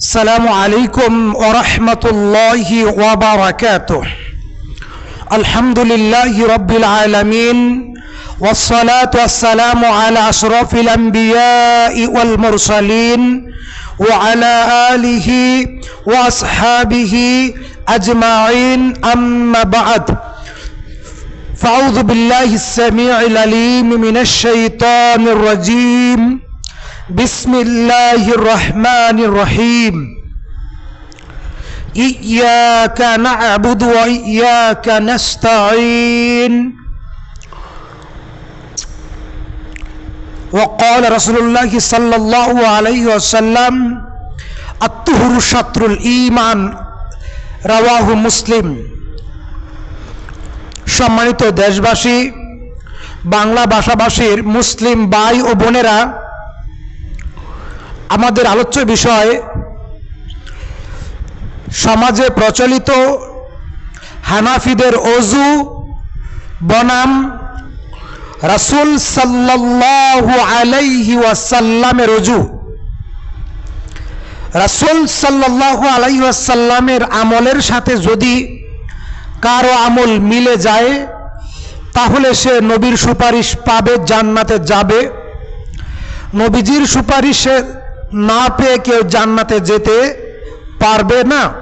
السلام عليكم ورحمة الله وبركاته. الحمد لله رب العالمين والصلاة والسلام على أشرف الأنبياء والمرسلين وعلى آله وأصحابه أجمعين. أما بعد فأعوذ بالله السميع العليم من الشيطان الرجيم. بسم الله الرحمن الرحيم إياك نعبد وإياك نستعين وقال رسول الله صلى الله عليه وسلم الطهر شطر الإيمان رواه مسلم সম্মানিত দেশবাসী বাংলা ভাষাভাষীর মুসলিম ভাই ও বোনেরা আমাদের আলোচ্য বিষয়, সমাজে প্রচলিত হানাফিদের অজু, বনাম রাসুল সাল্লাল্লাহু আলাইহি ওয়াসাল্লামের অজু। রাসুল সাল্লাল্লাহু আলাইহি ওয়াসাল্লামের আমলের সাথে যদি কারও আমল মিলে যায়, তাহলে সে নবীর সুপারিশ পাবে, জান্নাতে যাবে। নবীজির সুপারিশে না পেয়ে কেউ জান্নাতে যেতে পারবে না।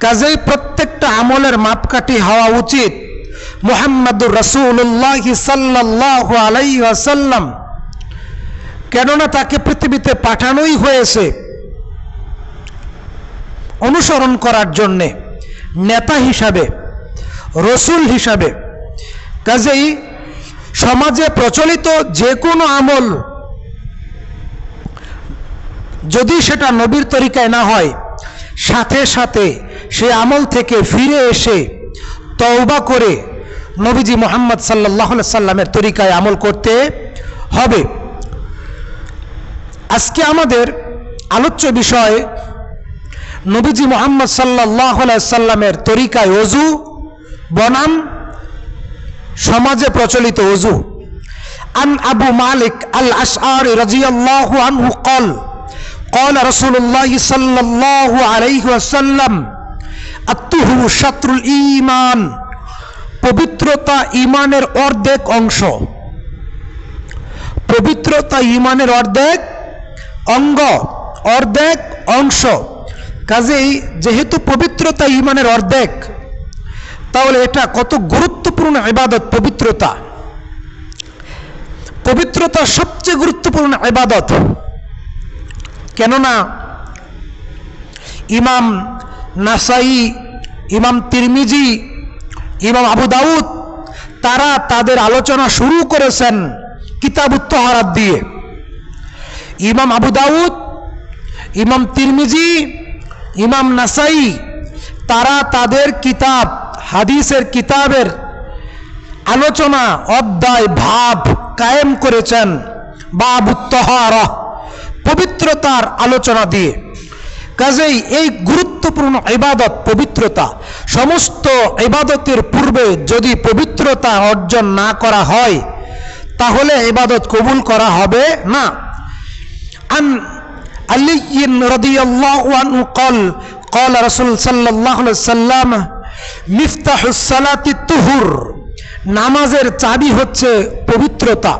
কাজেই প্রত্যেকটা আমলের মাপকাঠি হওয়া উচিত। মোহাম্মদুর রসুল্লাহ সাল্লাহ আলাইসাল্লাম কেননা তাকে পৃথিবীতে পাঠানোই হয়েছে অনুসরণ করার জন্যে, নেতা হিসাবে, রসুল হিসাবে। কাজেই সমাজে প্রচলিত যে কোনো আমল যদি সেটা নবীর তরিকায় না হয়, সাথে সাথে সে আমল থেকে ফিরে এসে তওবা করে নবীজি মোহাম্মদ সাল্লাহ সাল্লামের তরিকায় আমল করতে হবে। আজকে আমাদের আলোচ্য বিষয় নবীজি মোহাম্মদ সাল্লাহ সাল্লামের তরিকায় অজু বনাম, সমাজে প্রচলিত অজু আন আবু মালিক আল আশআর রাজিয়াল্লাহু আনহু কল قال رسول الله صلى الله عليه وسلم الطهر شطر الإيمان পবিত্রতা ইমানের অর্ধেক অংশ পবিত্রতা ইমানের অর্ধেক অঙ্গ অর্ধেক অংশ কাজেই যেহেতু পবিত্রতা ইমানের অর্ধেক তাহলে এটা কত গুরুত্বপূর্ণ ইবাদত পবিত্রতা পবিত্রতা সবচেয়ে গুরুত্বপূর্ণ ইবাদত কেননা ইমাম নাসাই, ইমাম তিরমিজি, ইমাম আবু দাউদ, তারা তাদের আলোচনা শুরু করেছেন কিতাব উত্তহারাত দিয়ে। ইমাম আবু দাউদ, ইমাম তিরমিজি, ইমাম নাসাই, তারা তাদের কিতাব, হাদিসের কিতাবের আলোচনা, অধ্যায়, ভাব কায়েম করেছেন। বাবুত্তহার। পবিত্রতার আলোচনা দিয়ে কাজেই এই গুরুত্বপূর্ণ ইবাদত পবিত্রতা সমস্ত ইবাদতের পূর্বে যদি পবিত্রতা অর্জন না করা হয় তাহলে ইবাদত কবুল করা হবে না আন علي رضي الله عنه قال قال رسول صلى الله عليه وسلم মিফতাহ সালাতি তুহুর নামাজের চাবি হচ্ছে পবিত্রতা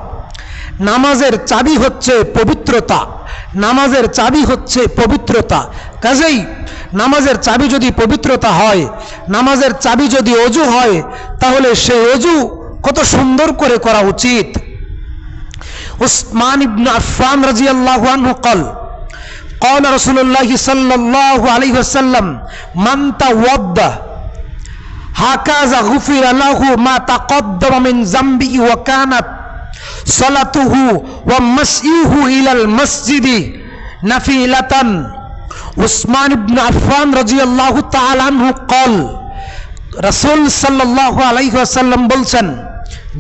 নামাজের চাবি হচ্ছে পবিত্রতা নামাজের চাবি হচ্ছে পবিত্রতা কাজেই নামাজের চাবি যদি পবিত্রতা হয় নামাজের চাবি যদি অজু হয় তাহলে সেই অজু কত সুন্দর করে করা উচিত উসমান ইবনে আফফান রাদিয়াল্লাহু আনহু قال قال رسول الله صلى الله عليه وسلم من تودى هكذا غفر له ما تقدم من ذنبه وكانت صلاته ومسيه إلى المسجد نفيلة عثمان بن عفان رضي الله تعالى عنه قال رسول صلى الله عليه وسلم বলছেন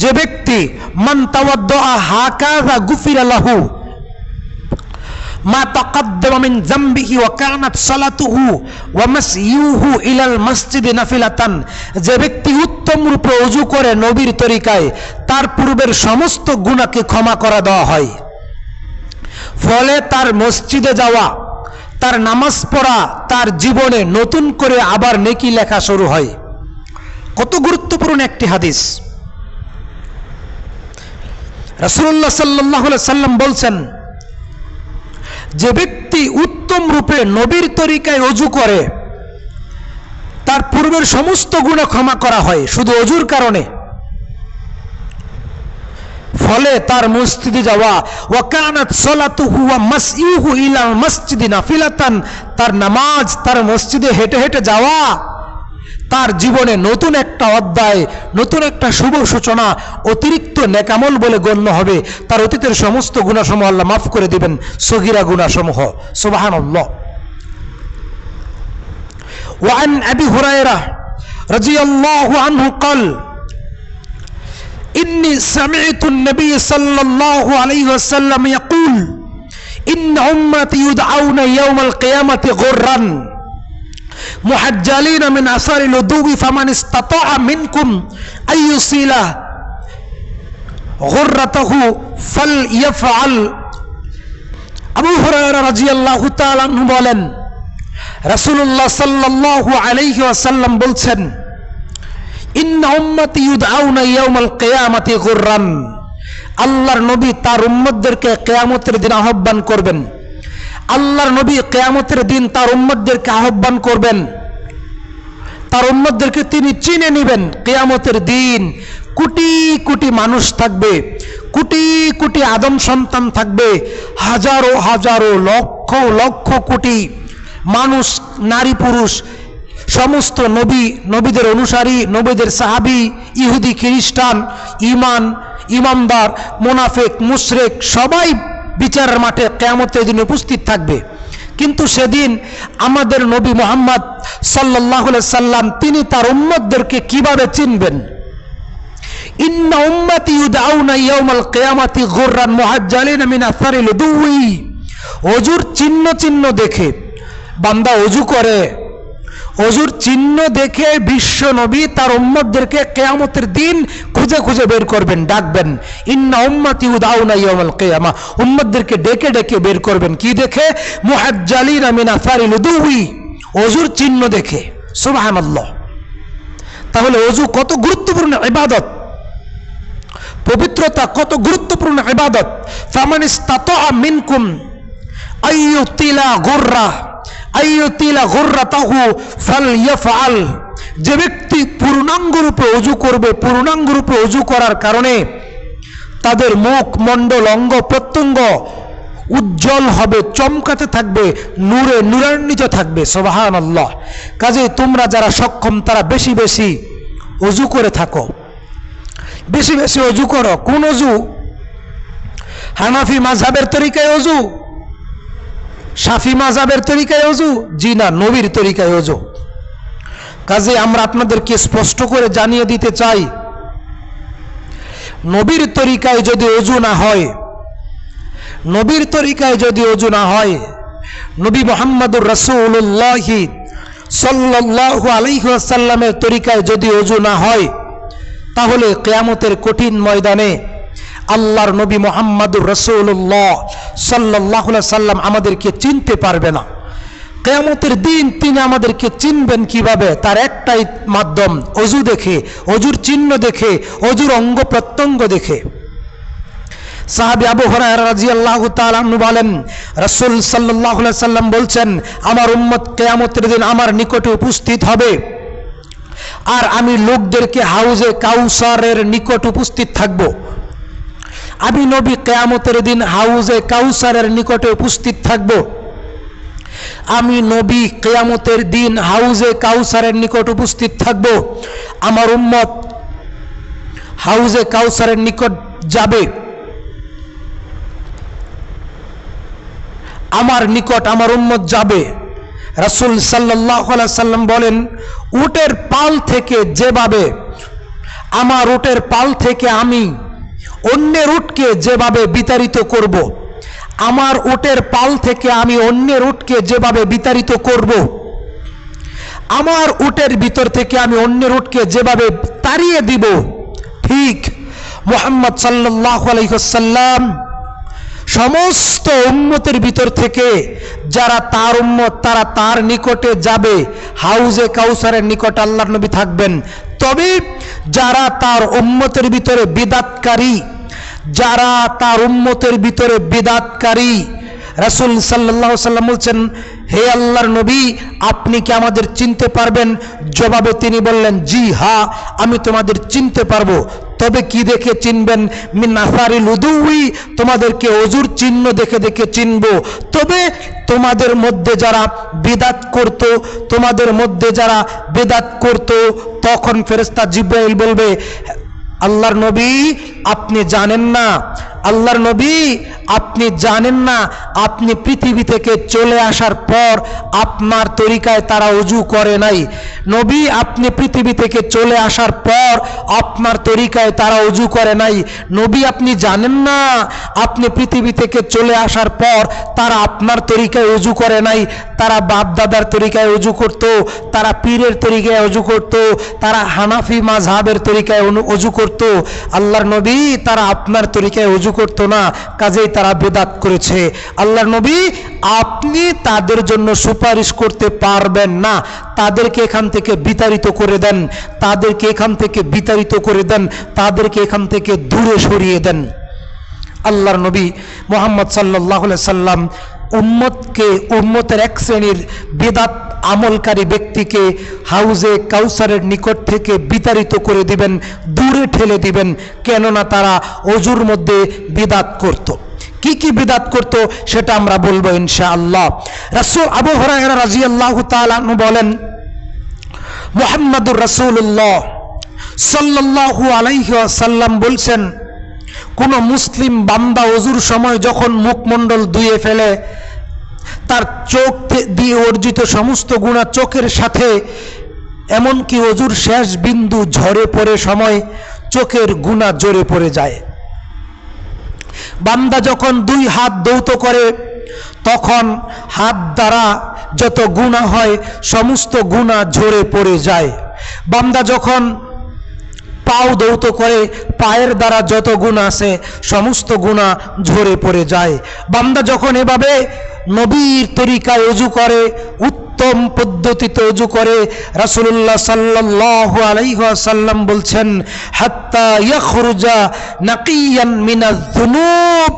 যে ব্যক্তি মান তাওয়াদ্দা হাকাযা গুফিরা লাহু মা ইলাল মসজিদে নাফিলাতান। যে ব্যক্তি উত্তম রূপে ওযু করে নবীর তরিকায়, তার পূর্বের সমস্ত গুনাহকে ক্ষমা করা দেওয়া হয়। ফলে তার মসজিদে যাওয়া, তার নামাজ পড়া, তার জীবনে নতুন করে আবার নেকি লেখা শুরু হয়। কত গুরুত্বপূর্ণ একটি হাদিস। রাসুল্লাহ সাল্লাহ সাল্লাম বলছেন যে ব্যক্তি উত্তম রূপে নবীর তরিকায় অজু করে, তার পূর্বের সমস্ত গুণে ক্ষমা করা হয় শুধু অজুর কারণে। ফলে তার মসজিদে যাওয়া, ওয়াকানাত সলাতু ওয়া মাসইহু ইলা মসজিদিনা ফিলাতান তার নামাজ, তার মসজিদে হেঁটে হেঁটে যাওয়া তার জীবনে নতুন একটা অধ্যায় নতুন একটা শুভ সূচনা অতিরিক্ত নেকামল বলে গণ্য হবে তার অতীতের সমস্ত গুণাসমূহ আল্লাহ মাফ করে দিবেন সগিরা গুণাসমূহ সুবহানাল্লাহ وعن أبي هريرة رضي الله عنه قال إني سمعت النبي صلى الله عليه وسلم يقول إن أمتي يدعون يوم القيامة غرا মুহাজ্জালিন মিন আসারিল উদুবি ফামান ইস্তাতাআ মিনকুম আইয়ুসিলা গুররাতাহু ফালইয়াফআল। আবু হুরায়রা রাদিয়াল্লাহু তাআলা বলেন, রাসূলুল্লাহ সাল্লাল্লাহু আলাইহি ওয়াসাল্লাম বলছেন, ইন্না উম্মতি ইউদআউনা ইয়াউমাল কিয়ামাতি গুররান। আল্লাহর নবী তার উম্মতদেরকে কেয়ামতের দিন আহ্বান করবেন। আল্লাহর নবী কেয়ামতের দিন তার উম্মতদেরকে আহ্বান করবেন। তার উম্মতদেরকে তিনি চিনে নেবেন, কেয়ামতের দিন কোটি কোটি মানুষ থাকবে, কোটি কোটি আদম সন্তান থাকবে, হাজারো হাজারো লক্ষ লক্ষ কোটি মানুষ, নারী পুরুষ, সমস্ত নবী, নবীদের অনুসারী, নবীদের সাহাবি, ইহুদি খ্রিস্টান, ইমান ইমানদার মোনাফেক, মুশরেক, সবাই বিচারের মাঠে কেয়ামতের দিন উপস্থিত থাকবে। কিন্তু সেদিন আমাদের নবী মোহাম্মদ সাল্লাহ সাল্লাম, তিনি তার উম্মতদেরকে কীভাবে চিনবেন? ইন্না উম্মতি ইউদাউনা ইয়াউমাল কিয়ামাতি গুররান মুহাজ্জালিন মিন আসারিল দুই চিহ্ন চিহ্ন দেখে, বান্দা অজু করে অজুর চিহ্ন দেখে বিশ্ব নবী তার উম্মতদেরকে কেয়ামতের দিন খুঁজে খুঁজে বের করবেন, ডাকবেন। ইন্না উম্মতি উদাউনা ইয়াউমাল কিয়ামা। উম্মতদেরকে ডেকে ডেকে বের করবেন। কি দেখে? মুহাজ্জালিনা মিন আসারিল দুই অজুর চিহ্ন দেখে। সুবহানাল্লাহ। তাহলে অজু কত গুরুত্বপূর্ণ ইবাদত? পবিত্রতা কত গুরুত্বপূর্ণ ইবাদত? ফামান ইস্তাতা মিনকুম আইয়ুতিলা গুররা। যে ব্যক্তি পূর্ণাঙ্গ রূপে অজু করবে, পূর্ণাঙ্গ রূপে অজু করার কারণে তাদের মুখ, মণ্ডল, অঙ্গ, প্রত্যঙ্গ উজ্জ্বল হবে, চমকাতে থাকবে, নূরে নূরান্বিত থাকবে সোবাহান আল্লাহ কাজে তোমরা যারা সক্ষম, তারা বেশি বেশি অজু করে থাকো। বেশি বেশি অজু করো। কোন অজু হানাফি মাঝাবের তরিকায় অজু সাফি মাঝাবের তরিকায় অজু জি না নবীর তরিকায় অজু কাজে আমরা আপনাদেরকে স্পষ্ট করে জানিয়ে দিতে চাই, নবীর তরিকায় যদি অজু না হয়, নবীর তরিকায় যদি অজু না হয়, নবী মোহাম্মদুর রসুল্লাহি সাল্লাহ আলহিহাসাল্লামের তরিকায় যদি অজু না হয়, তাহলে কেয়ামতের কঠিন ময়দানে আল্লাহর নবী মোহাম্মদুর রসুল্লাহ সাল্লাহ সাল্লাম আমাদেরকে চিনতে পারবে না। কেয়ামতের দিন তিনি আমাদেরকে চিনবেন কীভাবে? তার একটাই মাধ্যম, অজু দেখে, অজুর চিহ্ন দেখে, অজুর অঙ্গ প্রত্যঙ্গ দেখে। সাহাবি আবু রাদিয়াল্লাহু তাআলা বলেন, রসুল আলাইহি সাল্লাম বলছেন, আমার উম্মত কেয়ামতের দিন আমার নিকটে উপস্থিত হবে। আর আমি লোকদেরকে হাউজে কাউসারের নিকট উপস্থিত থাকব। আমি নবী কেয়ামতের দিন হাউজে কাউসারের নিকটে উপস্থিত থাকব। আমি নবী কেয়ামতের দিন হাউজে কাউসারের নিকট উপস্থিত থাকব। আমার উম্মত হাউজে কাউসারের নিকট যাবে। আমার নিকট আমার উম্মত যাবে। রাসুল সাল্লাহ সাল্লাম বলেন, উটের পাল থেকে যেভাবে, আমার উটের পাল থেকে আমি অন্যের উটকে যেভাবে বিতাড়িত করব। আমার উটের পাল থেকে আমি অন্যের উটকে যেভাবে বিতাড়িত করব। আমার উটের ভিতর থেকে আমি অন্যের উটকে যেভাবে তাড়িয়ে দিব, ঠিক মোহাম্মদ সাল্লাহ আলহ্লাম সমস্ত উম্মতের ভিতর থেকে যারা তার উম্মত, তারা তার নিকটে যাবে, হাউজে কাউসারের নিকট আল্লাহ নবী থাকবেন তবে যারা তার উম্মতের ভিতরে বিদাতকারী যারা তার উম্মতের ভিতরে বিদাতকারী, রাসুল সাল্লাহ সাল্লাম বলছেন, হে আল্লাহর নবী, আপনি কি আমাদের চিনতে পারবেন? জবাবে তিনি বললেন, জি, হা, আমি তোমাদের চিনতে পারব। তবে কি দেখে চিনবেন? মিনাফারিল উদুই তোমাদেরকে অজুর চিহ্ন দেখে দেখে চিনব। তবে তোমাদের মধ্যে যারা বিদাত করত, তোমাদের মধ্যে যারা বেদাত করত, তখন ফেরেস্তা জিব্রাইল বলবে আল্লাহর নবী আপনি জানেন না। আল্লাহর নবী, আপনি জানেন না, আপনি পৃথিবী থেকে চলে আসার পর আপনার তরিকায় তারা অজু করে নাই। নবী, আপনি পৃথিবী থেকে চলে আসার পর আপনার তরিকায় তারা অজু করে নাই। নবী, আপনি জানেন না, আপনি পৃথিবী থেকে চলে আসার পর তারা আপনার তরিকায় অজু করে নাই। তারা বাপ দাদার তরিকায় অজু করত, তারা পীরের তরিকায় অজু করত, তারা হানাফি মাঝহাবের তরিকায় অজু করত। আল্লাহর নবী, তারা আপনার তরিকায় অজু করত না, কাজেই তারা বেদাত করেছে। আল্লাহর নবী, আপনি তাদের জন্য সুপারিশ করতে পারবেন না। তাদেরকে এখান থেকে বিতাড়িত করে দেন। তাদেরকে এখান থেকে বিতাড়িত করে দেন। তাদেরকে এখান থেকে দূরে সরিয়ে দেন। আল্লাহর নবী মোহাম্মদ সাল্লাহ সাল্লাম উম্মতকে, উম্মতের এক শ্রেণির বেদাত আমলকারী ব্যক্তিকে হাউজে কাউসারের নিকট থেকে বিতাড়িত করে দিবেন, দূরে ঠেলে দিবেন, কেননা তারা অজুর মধ্যে বিদাত করত। কি কি বিদাত করত সেটা আমরা বলব ইনশা আল্লাহ রাসূল আবু হরাইরা রাদিয়াল্লাহু তাআলা আনহু বলেন, মুহাম্মাদুর রাসূলুল্লাহ সাল্লাল্লাহু আলাইহি ওয়াসাল্লাম বলছেন, কোন মুসলিম বান্দা অজুর সময় যখন মুখমণ্ডল ধুয়ে ফেলে তার চোখ দিয়ে অর্জিত সমস্ত গুণা চোখের সাথে, এমনকি অজুর শেষ বিন্দু ঝরে পড়ে সময় চোখের গুণা জোরে পড়ে যায়। বান্দা যখন দুই হাত দৌত করে, তখন হাত দ্বারা যত গুণা হয়, সমস্ত গুণা ঝরে পড়ে যায়। বান্দা যখন পাও দৌত করে, পায়ের দ্বারা যত গুণ আছে, সমস্ত গুণা ঝরে পড়ে যায়। বান্দা যখন এভাবে নবীর তরিকায় অজু করে, উত্তম পদ্ধতিতে অজু করে, রাসূলুল্লাহ সাল্লাল্লাহু আলাইহি ওয়াসাল্লাম বলছেন, হাত্তা ইয়াখরুজা নাকিয়ান মিনাজ যুনুব।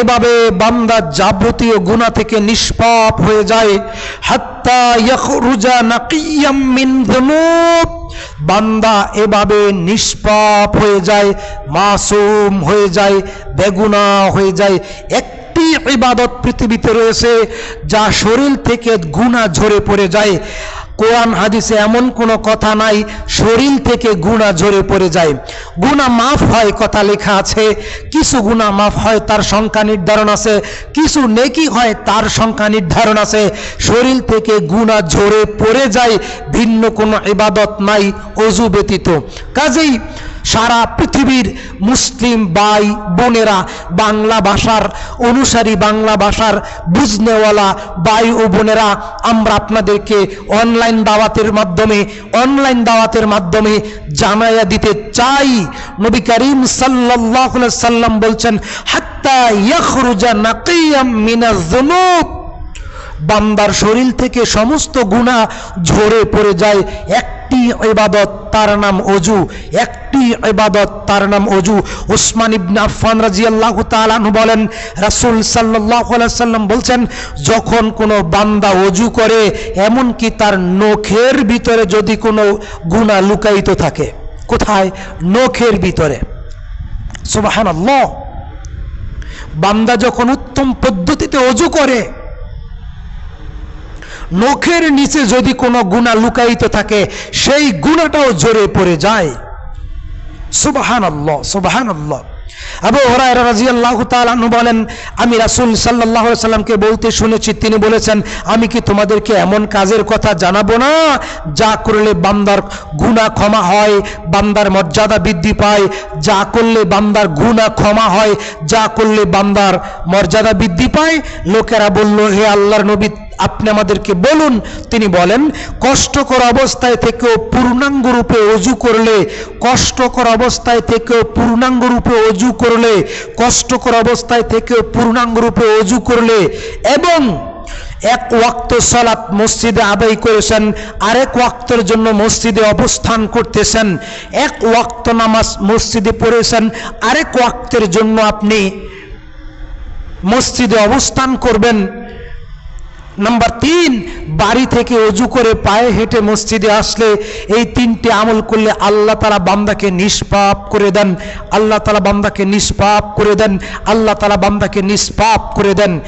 এভাবে বান্দা যাবতীয় গুণা থেকে নিষ্পাপ হয়ে যায়, হাত্তা ইয়াখরুজা নাকিয়াম মিন যুনুব। বান্দা এভাবে নিষ্পাপ হয়ে যায়, মাসুম হয়ে যায়, বেগুনা হয়ে যায়। একটি ইবাদত পৃথিবীতে রয়েছে, যা শরীর থেকে গুণা ঝরে পড়ে যায়। কোরআন হাদিসে এমন কোনো কথা নাই, শরীর থেকে গুণা ঝরে পড়ে যায়। গুণা মাফ হয় কথা লেখা আছে, কিছু গুণা মাফ হয় তার সংখ্যা নির্ধারণ আছে, কিছু নেকি হয় তার সংখ্যা নির্ধারণ আছে। শরীর থেকে গুণা ঝরে পড়ে যায়, ভিন্ন কোনো ইবাদত নাই অজু ব্যতীত। কাজেই সারা পৃথিবীর মুসলিম বাই বোনেরা বাংলা ভাষার অনুসারী, বাংলা ভাষার বুঝনেওয়ালা বাই ও বোনেরা, আমরা আপনাদেরকে অনলাইন দাওয়াতের মাধ্যমে অনলাইন দাওয়াতের মাধ্যমে জানাইয়া দিতে চাই। নবী করিম সাল্লাম বলছেন ইয়াখরুজা বান্দার শরীর থেকে সমস্ত গুণা ঝরে পড়ে যায়। একটি ইবাদত তার নাম অজু একটি ইবাদত, তার নাম অজু। উসমান ইবনে আফফান রাদিয়াল্লাহু তাআলা আনহু বলেন, রাসূল আলাইহি সাল্লাম বলছেন, যখন কোনো বান্দা অজু করে এমন কি তার নখের ভিতরে যদি কোনো গুনাহ লুকায়িত থাকে, কোথায়? নখের ভিতরে। সুবহানাল্লাহ। বান্দা যখন উত্তম পদ্ধতিতে অজু করে, নখের নিচে যদি কোনো গুণা লুকায়িত থাকে, সেই গুণাটাও জোরে পড়ে যায়। বলেন, আমি রাসূল সাল্লাল্লাহু সাল্লামকে বলতে শুনেছি, তিনি বলেছেন, আমি কি তোমাদেরকে এমন কাজের কথা জানাব না, যা করলে বান্দার গুনাহ ক্ষমা হয়, বান্দার মর্যাদা বৃদ্ধি পায়, যা করলে বান্দার গুনাহ ক্ষমা হয়, যা করলে বান্দার মর্যাদা বৃদ্ধি পায়? লোকেরা বলল, হে আল্লাহর নবী আপনি আমাদেরকে বলুন, তিনি বলেন, কষ্টকর অবস্থায় থেকেও পূর্ণাঙ্গ রূপে অজু করলে, কষ্টকর অবস্থায় থেকেও পূর্ণাঙ্গ রূপে অজু করলে, কষ্টকর অবস্থায় থেকেও পূর্ণাঙ্গ রূপে অজু করলে, এবং এক ওয়াক্ত সলাপ মসজিদে আদায় করেছেন, আরেক ওয়াক্তের জন্য মসজিদে অবস্থান করতেছেন, এক ওয়াক্ত নামাজ মসজিদে পড়েছেন, আরেক ওয়াক্তের জন্য আপনি মসজিদে অবস্থান করবেন। নাম্বার তিন, বাড়ি থেকে অজু করে পায়ে হেঁটে মসজিদে আসলে এই তিনটি আমল করলে আল্লাহ তালা বান্দাকে নিষ্পাপ করে দেন। আল্লাহ তালা বান্দাকে নিষ্পাপ করে দেন। আল্লাহ তালা বান্দাকে নিষ্পাপ করে দেন।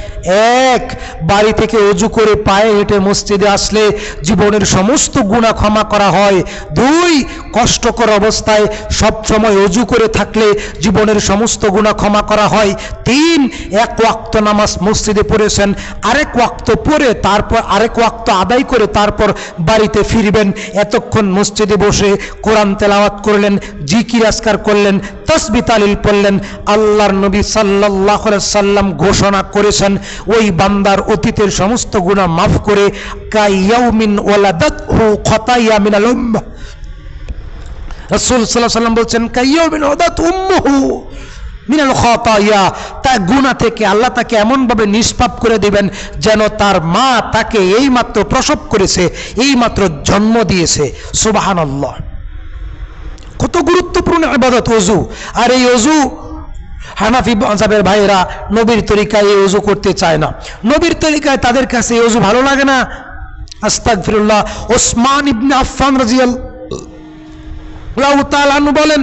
এক, বাড়ি থেকে অজু করে পায়ে হেঁটে মসজিদে আসলে জীবনের সমস্ত গুণা ক্ষমা করা হয়। দুই, কষ্টকর অবস্থায় সব সময় অজু করে থাকলে জীবনের সমস্ত গুণা ক্ষমা করা হয়। তিন, এক ওয়াক্ত নামাজ মসজিদে পড়েছেন। আরেক ওয়াক্ত পড়ে তারপর আরেক ওয়াক্ত আদায় করে তারপর বাড়িতে ফিরবেন। এতক্ষণ মসজিদে বসে কোরআন তেলাওয়াত করলেন, জিকির আসকার করলেন, তসবি তালিল পড়লেন। আল্লাহর নবী সাল্লাহ সাল্লাম ঘোষণা করেছেন, ওই বান্দার অতীতের সমস্ত গুণা মাফ করে কাইয়াউমিন ওয়ালাদাত হু খতাইয়া মিনাল উম্মাহ। রসুল সাল্লাহ বলছেন কাইয়াউমিন ওয়ালাদাত উম্মুহু। মিনাল খতাইয়া, তা গুণা থেকে আল্লাহ তাকে এমনভাবে নিষ্পাপ করে দিবেন যেন তার মা তাকে এইমাত্র প্রসব করেছে, এইমাত্র জন্ম দিয়েছে। সুবাহান কত গুরুত্বপূর্ণ ইবাদত অজু আর এই অজু হানাফি মজাবের ভাইয়েরা নবীর তরিকায় এই অজু করতে চায় না। নবীর তরিকায় তাদের কাছে এই অজু ভালো লাগে না? আস্তাক ফিরুল্লাহ ওসমান ইবনে আফফান রাজিয়াল বলেন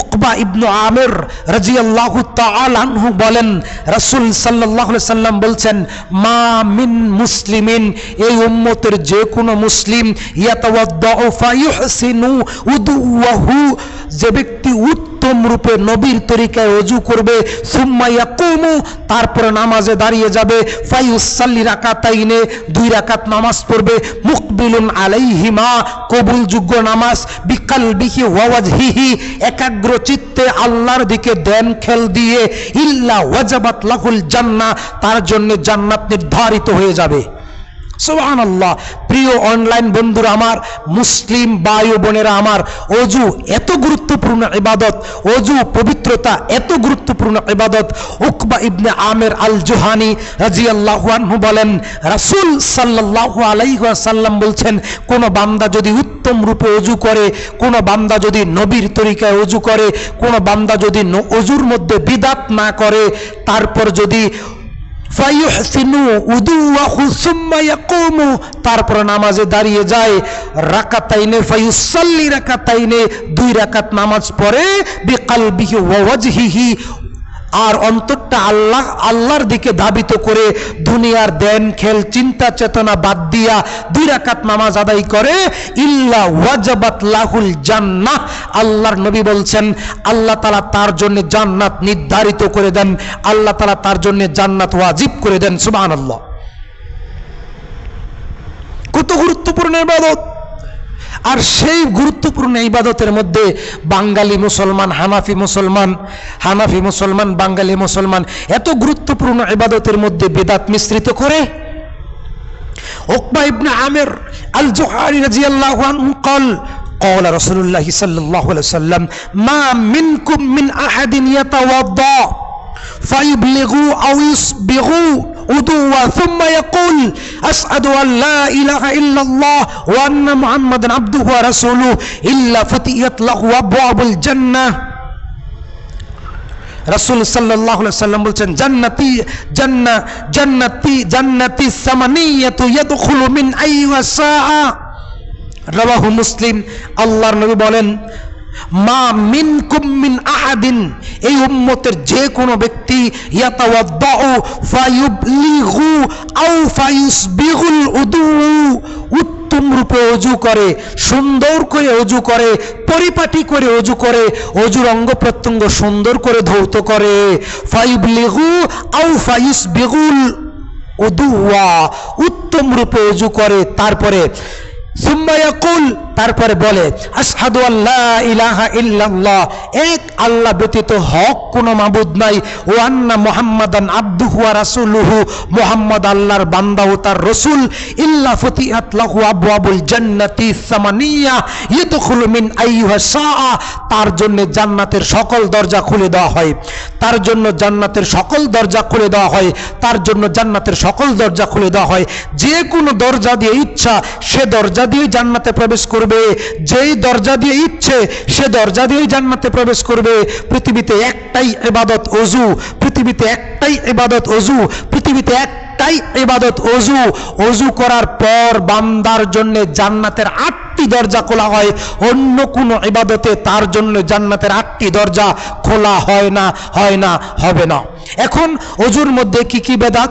উকবা ইবনু আমির রাজি আল্লাহ আনহু বলেন, রসুল সাল্লাল্লাহু সাল্লাম বলছেন, মা মিন মুসলিমিন, এই উম্মতের যে কোনো মুসলিম উদুওয়াহু, যে ব্যক্তি উত্তম রূপে নবীর তরিকায় অজু করবে, সুম্মা ইয়াকুমু, তারপরে নামাজে দাঁড়িয়ে যাবে ফায়ুসাল্লি রাকাতাইনে, দুই রাকাত নামাজ পড়বে, মুকবিলুন আলাইহিমা, কবুলযোগ্য নামাজ, বিকালবিহি ওয়াজহিহি, একাগ্র চিত্তে আল্লাহর দিকে দেন খেল দিয়ে, ইল্লা ওয়াজাবাত লাহুল জান্নাহ, তার জন্য জান্নাত নির্ধারিত হয়ে যাবে। সুবহান আল্লাহ প্রিয় অনলাইন বন্ধুরা আমার, মুসলিম বায়ু বোনেরা আমার, অজু এত গুরুত্বপূর্ণ ইবাদত, অজু পবিত্রতা এত গুরুত্বপূর্ণ ইবাদত, উকবা ইবনে আমের আল জোহানি রাজিয়াল্লাহু আনহু বলেন, রাসূল সাল্লাল্লাহু আলাইহি ওয়াসাল্লাম বলছেন, কোন বান্দা যদি উত্তম রূপে অজু করে, কোন বান্দা যদি নবীর তরিকায় অজু করে, কোন বান্দা যদি অজুর মধ্যে বিদাত না করে, তারপর যদি তারপর নামাজে দাঁড়িয়ে যায়। রাকাতাইনে ফায়ুসাল্লি রাকাতাইনে দুই রাকাত নামাজ পড়ে বিকাল বিহি আর অন্তরটা আল্লাহ, আল্লাহর দিকে ধাবিত করে দুনিয়ার দেন খেল, চিন্তা, চেতনা বাদ দিয়া দুই রাকাত নামাজ আদায় করে, ইল্লা ওয়াজাবাত লাহুল জান্নাহ। আল্লাহর নবী বলছেন, আল্লাহ তালা তার জন্য জান্নাত নির্ধারিত করে দেন, আল্লাহ তালা তার জন্য জান্নাত ওয়াজিব করে দেন, সুবহানাল্লাহ। কত গুরুত্বপূর্ণ ইবাদত। আর সেই গুরুত্বপূর্ণ ইবাদতের মধ্যে বাঙালি মুসলমান হানাফি মুসলমান হানাফি মুসলমান বাঙালি মুসলমান এত গুরুত্বপূর্ণ ইবাদতের মধ্যে বেদাত মিশ্রিত করে উকবা ইবনে আমির আল জোহারি রাদিয়াল্লাহু আনহু قال قال رسول الله صلى الله عليه وسلم ما منكم من أحد يتوضأ فيبلغوا أو يسبغوا উদুয়া সুম্মা ইয়াকুল আসআদু আল্লা ইল্লাল্লাহ ওয়া আন্না মুহাম্মাদান আবদুহু ওয়া রাসূলুহু ইল্লা ফাতিহাত লাহু আবওয়াবুল জান্নাহ। রাসূল সাল্লাল্লাহু আলাইহি সাল্লাম বলছেন মুসলিম, আল্লাহর নবী বলেন মা মিন কুম্মিন আহাদিন। এই উম্মতের যে কোনো ব্যক্তি উত্তম রূপে অজু করে, সুন্দর করে অজু করে, পরিপাটি করে অজু করে, অজুর অঙ্গ প্রত্যঙ্গ সুন্দর করে ধৌত করে। ফাইবলিগু আও ফায়ুসবিগুল উদুওয়া উত্তম রূপে অজু করে, তারপরে, সুম্মা ইয়াকুল তারপরে বলে, আশহাদু আল্লাহ ইলাহা ইল্লাল্লাহ। এক আল্লাহ ব্যতীত হক কোনো মাবুদ নাই। ও আন্না মুহাম্মাদান আবদুহু ওয়া রাসূলুহু। মুহাম্মদ আল্লাহর বান্দা ও তার রাসূল, ইল্লা ফুতিহাত লাহু আবওয়াবুল জান্নাতি সামানিয়া ইয়াদখুলু মিন আইয়ুহা শাআ। তার জন্য জান্নাতের সকল দরজা খুলে দেওয়া হয়। তার জন্য জান্নাতের সকল দরজা খুলে দেওয়া হয়। তার জন্য জান্নাতের সকল দরজা খুলে দেওয়া হয়। যে কোনো দরজা দিয়ে ইচ্ছা, সে দরজা দিয়ে জান্নাতে প্রবেশ করবে। যেই দরজা দিয়ে ইচ্ছে, সে দরজা দিয়েই জান্নাতে প্রবেশ করবে। পৃথিবীতে একটাই এবাদত অজু পৃথিবীতে একটাই এবাদত অজু পৃথিবীতে এক একটাই ইবাদত অজু অজু করার পর বান্দার জন্য জান্নাতের আটটি দরজা খোলা হয়। অন্য কোনো ইবাদতে তার জন্য জান্নাতের আটটি দরজা খোলা হয় না হয় না, হবে না। এখন অজুর মধ্যে কি কি বেদাত?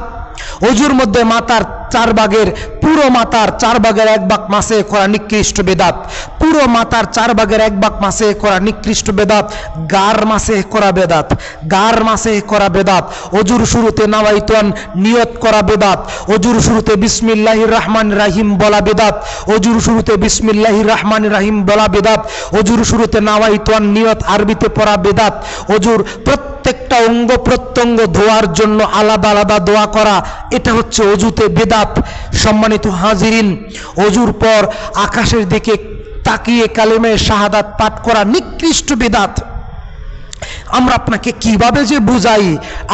অজুর মধ্যে মাতার চার ভাগের পুরো মাতার চার ভাগের এক ভাগ মাসে করা নিকৃষ্ট বেদাত। পুরো মাতার চার ভাগের এক ভাগ মাসে করা নিকৃষ্ট বেদাত। গার মাসে করা বেদাত। গার মাসে করা বেদাত। অজুর শুরুতে নাওয়াইতান নিয়ত করা বেদাত। অজুর শুরুতে বিসমিল্লাহির রহমান রাহিম বলা বেদাত। অজুর শুরুতে বিসমিল্লাহির রহমান রাহিম বলা বেদাত। অজুর শুরুতে নাওয়াইতান নিয়ত আরবিতে পড়া বেদাত। অজুর প্রত্যেকটা অঙ্গ প্রত্যঙ্গ ধোয়ার জন্য আলাদা আলাদা দোয়া করা। এটা হচ্ছে অজুতে বেদাত। সম্মানিত হাজিরিন, অজুর পর আকাশের দিকে তাকিয়ে কালেমে শাহাদাত পাঠ করা নিকৃষ্ট বেদাত। আমরা আপনাকে কীভাবে যে বুঝাই,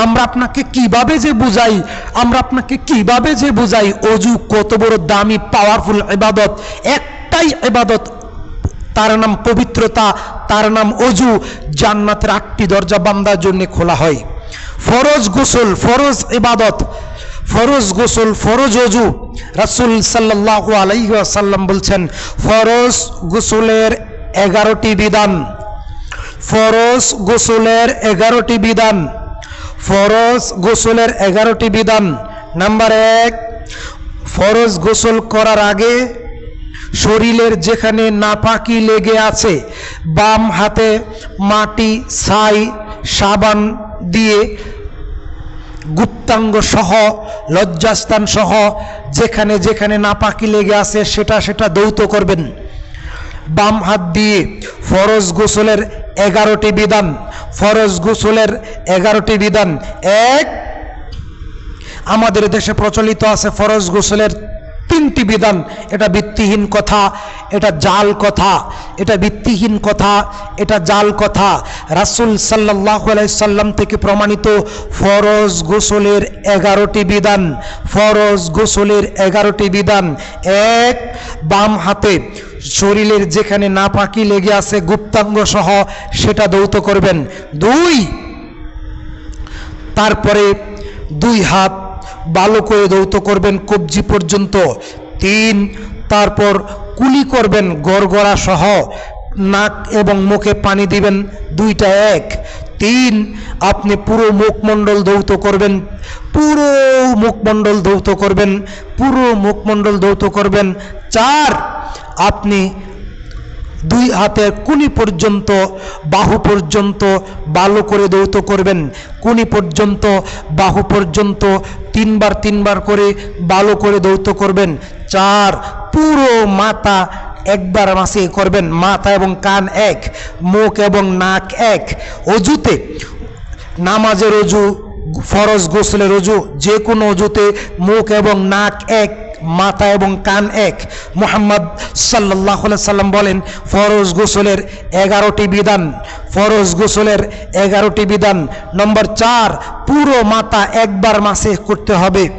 আমরা আপনাকে কীভাবে যে বুঝাই, আমরা আপনাকে কীভাবে যে বুঝাই, অজু কত বড় দামি পাওয়ারফুল ইবাদত, একটাই ইবাদত, তার নাম পবিত্রতা, তার নাম অজু, জান্নাতের আটটি দরজা বান্দার জন্য খোলা হয়। ফরজ গোসল, ফরজ ইবাদত ফরজ গোসল, ফরজ অজু। রাসুল সাল্লাহ আলাইসাল্লাম বলছেন, ফরজ গোসলের এগারোটি বিধান। ফরজ গোসলের এগারোটি বিধান। ফরজ গোসলের এগারোটি বিধান। নাম্বার এক, ফরজ গোসল করার আগে শরীরের যেখানে নাপাকি লেগে আছে, বাম হাতে মাটি, ছাই, সাবান দিয়ে গুপ্তাঙ্গ সহ, লজ্জাস্থান সহ, যেখানে যেখানে নাপাকি লেগে আছে, সেটা সেটা দৌত করবেন। বাম হাত দিয়ে ফরজ গোসলের এগারোটি বিধান, ফরজ গোসলের এগারোটি বিধান। এক, আমাদের দেশে প্রচলিত আছে ফরজ গোসলের তিনটি বিধান। এটা ভিত্তিহীন কথা, এটা জাল কথা, এটা ভিত্তিহীন কথা, এটা জাল কথা। রাসুল সাল্লাহ সাল্লাম থেকে প্রমাণিত ফরজ গোসলের এগারোটি বিধান। ফরজ গোসলের এগারোটি বিধান। এক, বাম হাতে শরীরের যেখানে নাপাকি লেগে আছে গুপ্তাঙ্গ সহ সেটা দৌত করবেন। দুই, তারপরে দুই হাত ভালো করে দৌত করবেন কবজি পর্যন্ত। তিন, তারপর কুলি করবেন গড়গড়া সহ, নাক এবং মুখে পানি দিবেন দুইটা এক। তিন, আপনি পুরো মুখমণ্ডল ধৌত করবেন, পুরো মুখমণ্ডল ধৌত করবেন, পুরো মুখমণ্ডল ধৌত করবেন। চার, আপনি দুই হাতের কুনি পর্যন্ত, বাহু পর্যন্ত ভালো করে দৌত করবেন। কুনি পর্যন্ত, বাহু পর্যন্ত তিনবার তিনবার করে ভালো করে দৌত করবেন। চার, পুরো মাথা একবার মাসে করবেন। মাথা এবং কান এক, মুখ এবং নাক এক। অজুতে নামাজের অজু, ফরজ গোসলের অজু, যে কোনো অজুতে মুখ এবং নাক এক। মাথা এবং কান এক। মোহাম্মদ সাল্লাহ সাল্লাম বলেন, ফরজ গোসলের এগারোটি বিধান, ফরজ গোসলের এগারোটি বিধান। নম্বর চার, পুরো মাথা একবার মাসে করতে হবে।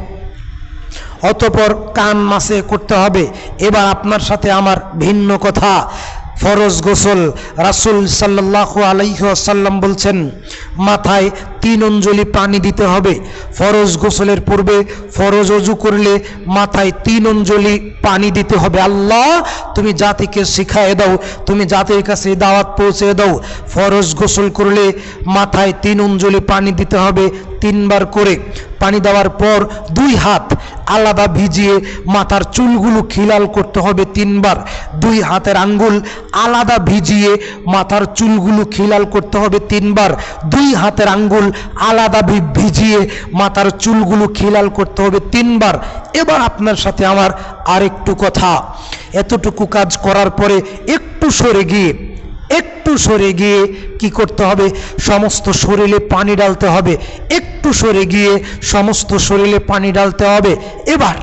অতপর কান মাসে করতে হবে। এবার আপনার সাথে আমার ভিন্ন কথা। ফরজ গোসল, রাসুল সাল্লাহ আলাইসাল্লাম বলছেন, মাথায় তিন অঞ্জলি পানি দিতে হবে। ফরজ গোসলের পূর্বে ফরজ অজু করলে মাথায় তিন অঞ্জলি পানি দিতে হবে। আল্লাহ, তুমি জাতিকে শিখায় দাও, তুমি জাতির কাছে দাওয়াত পৌঁছে দাও। ফরজ গোসল করলে মাথায় তিন অঞ্জলি পানি দিতে হবে তিনবার করে। পানি দেওয়ার পর দুই হাত আলাদা ভিজিয়ে মাথার চুলগুলো খিলাল করতে হবে তিনবার। দুই হাতের আঙ্গুল আলাদা ভিজিয়ে মাথার চুলগুলো খিলাল করতে হবে তিনবার। দুই হাতের আঙ্গুল আলাদা ভিজিয়ে মাথার চুলগুলো খিলাল করতে হবে তিনবার। এবার আপনার সাথে আমার আরেকটু কথা। এতটুকু কাজ করার পরে একটু সরে গিয়ে, একটু সরে গিয়ে কি করতে হবে? সমস্ত শরীরে পানি ডালতে হবে। একটু সরে গিয়ে সমস্ত শরীরে পানি ডালতে হবে। এবার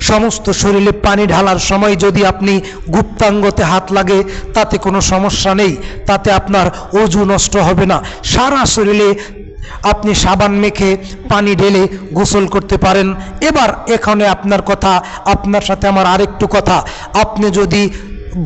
সমস্ত শরীরে পানি ঢালার সময় যদি আপনি গুপ্তাঙ্গতে হাত লাগে, তাতে কোনো সমস্যা নেই। তাতে আপনার অজু নষ্ট হবে না। সারা শরীরে আপনি সাবান মেখে পানি ঢেলে গোসল করতে পারেন। এবার এখানে আপনার কথা, আপনার সাথে আমার আরেকটু কথা। আপনি যদি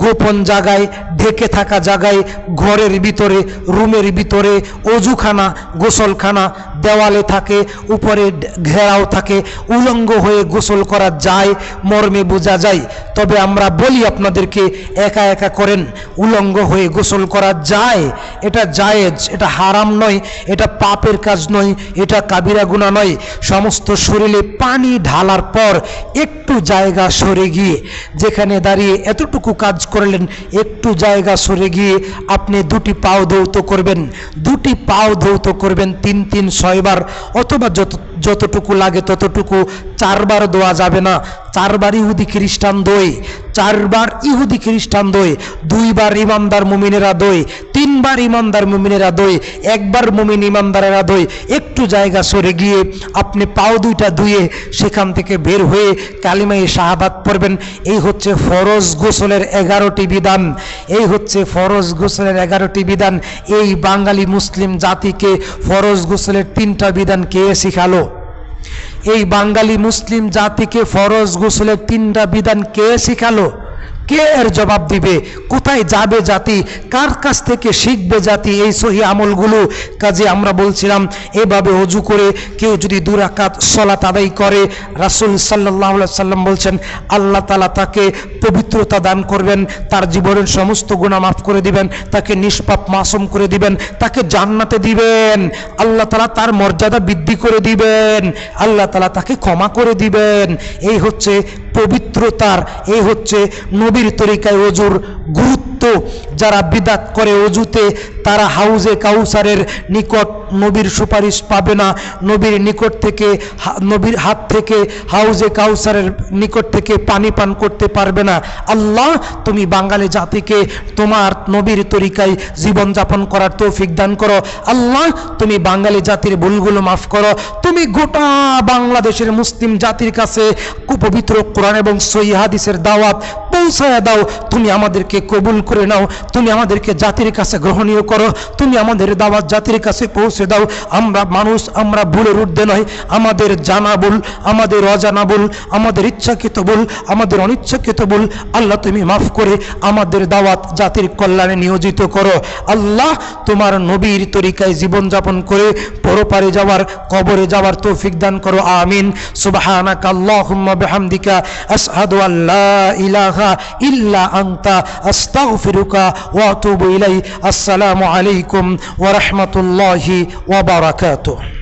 গোপন জায়গায়, ঢেকে থাকা জায়গায়, ঘরের ভিতরে, রুমের ভিতরে, অজুখানা, গোসলখানা, দেওয়ালে থাকে, উপরে ঘেরাও থাকে, উলঙ্গ হয়ে গোসল করা যায়, মর্মে বোঝা যায়। তবে আমরা বলি আপনাদেরকে, একা একা করেন, উলঙ্গ হয়ে গোসল করা যায়। এটা জায়েজ, এটা হারাম নয়, এটা পাপের কাজ নয়, এটা কাবিরা গুণা নয়। সমস্ত শরীরে পানি ঢালার পর একটু জায়গা সরে গিয়ে, যেখানে দাঁড়িয়ে এতটুকু কাজ করলেন, একটু জায়গা সরে গিয়ে আপনি দুটি পাও ধৌত করবেন। দুটি পাও ধৌত করবেন তিন তিন ছয়বার, অথবা যত যতটুকু লাগে ততটুকু চারবার দোয়া যাবে না। চারবার ইহুদি খ্রিস্টান দই চারবার ইহুদি খ্রিস্টান দই দুইবার ইমানদার মুমিনেরা দই তিনবার ইমানদার মুমিনেরা দই একবার মুমিন ইমানদারেরা দই একটু জায়গা সরে গিয়ে আপনি পাও দুইটা ধুয়ে সেখান থেকে বের হয়ে কালিমাই শাহাদাত পড়বেন। এই হচ্ছে ফরজ গোসলের এগারোটি বিধান। এই হচ্ছে ফরজ গোসলের এগারোটি বিধান। এই বাঙালি মুসলিম জাতিকে ফরজ গোসলের তিনটা বিধান কে শিখালো? এই বাঙালি মুসলিম জাতিকে ফরজ গোসলের তিনটা বিধান কে শিখালো? কে এর জবাব দিবে? কোথায় যাবে জাতি? কার কাছ থেকে শিখবে জাতি এই সহি আমলগুলো? কাজে আমরা বলছিলাম, এভাবে অজু করে কেউ যদি দুরাকাত সলাত আদায় করে, রাসুল সাল্লাহ সাল্লাম বলছেন, আল্লাহ তালা তাকে পবিত্রতা দান করবেন, তার জীবনের সমস্ত গুণা মাফ করে দিবেন, তাকে নিষ্পাপ মাসুম করে দিবেন, তাকে জান্নাতে দিবেন। আল্লাহ তালা তার মর্যাদা বৃদ্ধি করে দিবেন। আল্লাহ তালা তাকে ক্ষমা করে দিবেন। এই হচ্ছে পবিত্রতার, এই হচ্ছে নবীর তরিকায় অজুর গুরুত্ব যারা বিদাত করে অজুতে তারা হাউজে কাউসারের নিকট নবীর সুপারিশ পাবে না। নবীর নিকট থেকে নবীর হাত থেকে হাউজে কাউসারের নিকট থেকে পানি পান করতে পারবে না। আল্লাহ, তুমি বাঙালি জাতিকে তোমার নবীর তরিকায় জীবনযাপন করার তৌফিক দান করো। আল্লাহ, তুমি বাঙালি জাতির ভুলগুলো মাফ করো। তুমি গোটা বাংলাদেশের মুসলিম জাতির কাছে কুপবিত্র কোরআন এবং সহি হাদিসের দাওয়াত পৌঁছায় দাও। তুমি আমাদেরকে কবুল করে নাও। তুমি আমাদেরকে জাতির কাছে গ্রহণীয় করো। তুমি আমাদের দাওয়াত জাতির কাছে পৌঁছে দাও। আমরা মানুষ, আমরা ভুলের ঊর্ধ্বে নয় আমাদের জানা ভুল, আমাদের অজানা ভুল, আমাদের ইচ্ছাকৃত ভুল, আমাদের অনিচ্ছাকৃত ভুল, আল্লাহ তুমি মাফ করে আমাদের দাওয়াত জাতির কল্যাণে নিয়োজিত করো। আল্লাহ তোমার নবীর তরিকায় জীবনযাপন করে পরপারে যাওয়ার, কবরে যাওয়ার তৌফিক দান করো। আমিন। সুবহানাক আল্লাহুম্মা বিহামদিকা। আশহাদু আল্লা ইলাহা ইল্লা আন্তা আস্তাগফিরুকা ওয়া আতুবু ইলাই আসসালামু আলাইকুম ওয়া রাহমাতুল্লাহি ওয়া বারাকাতুহু।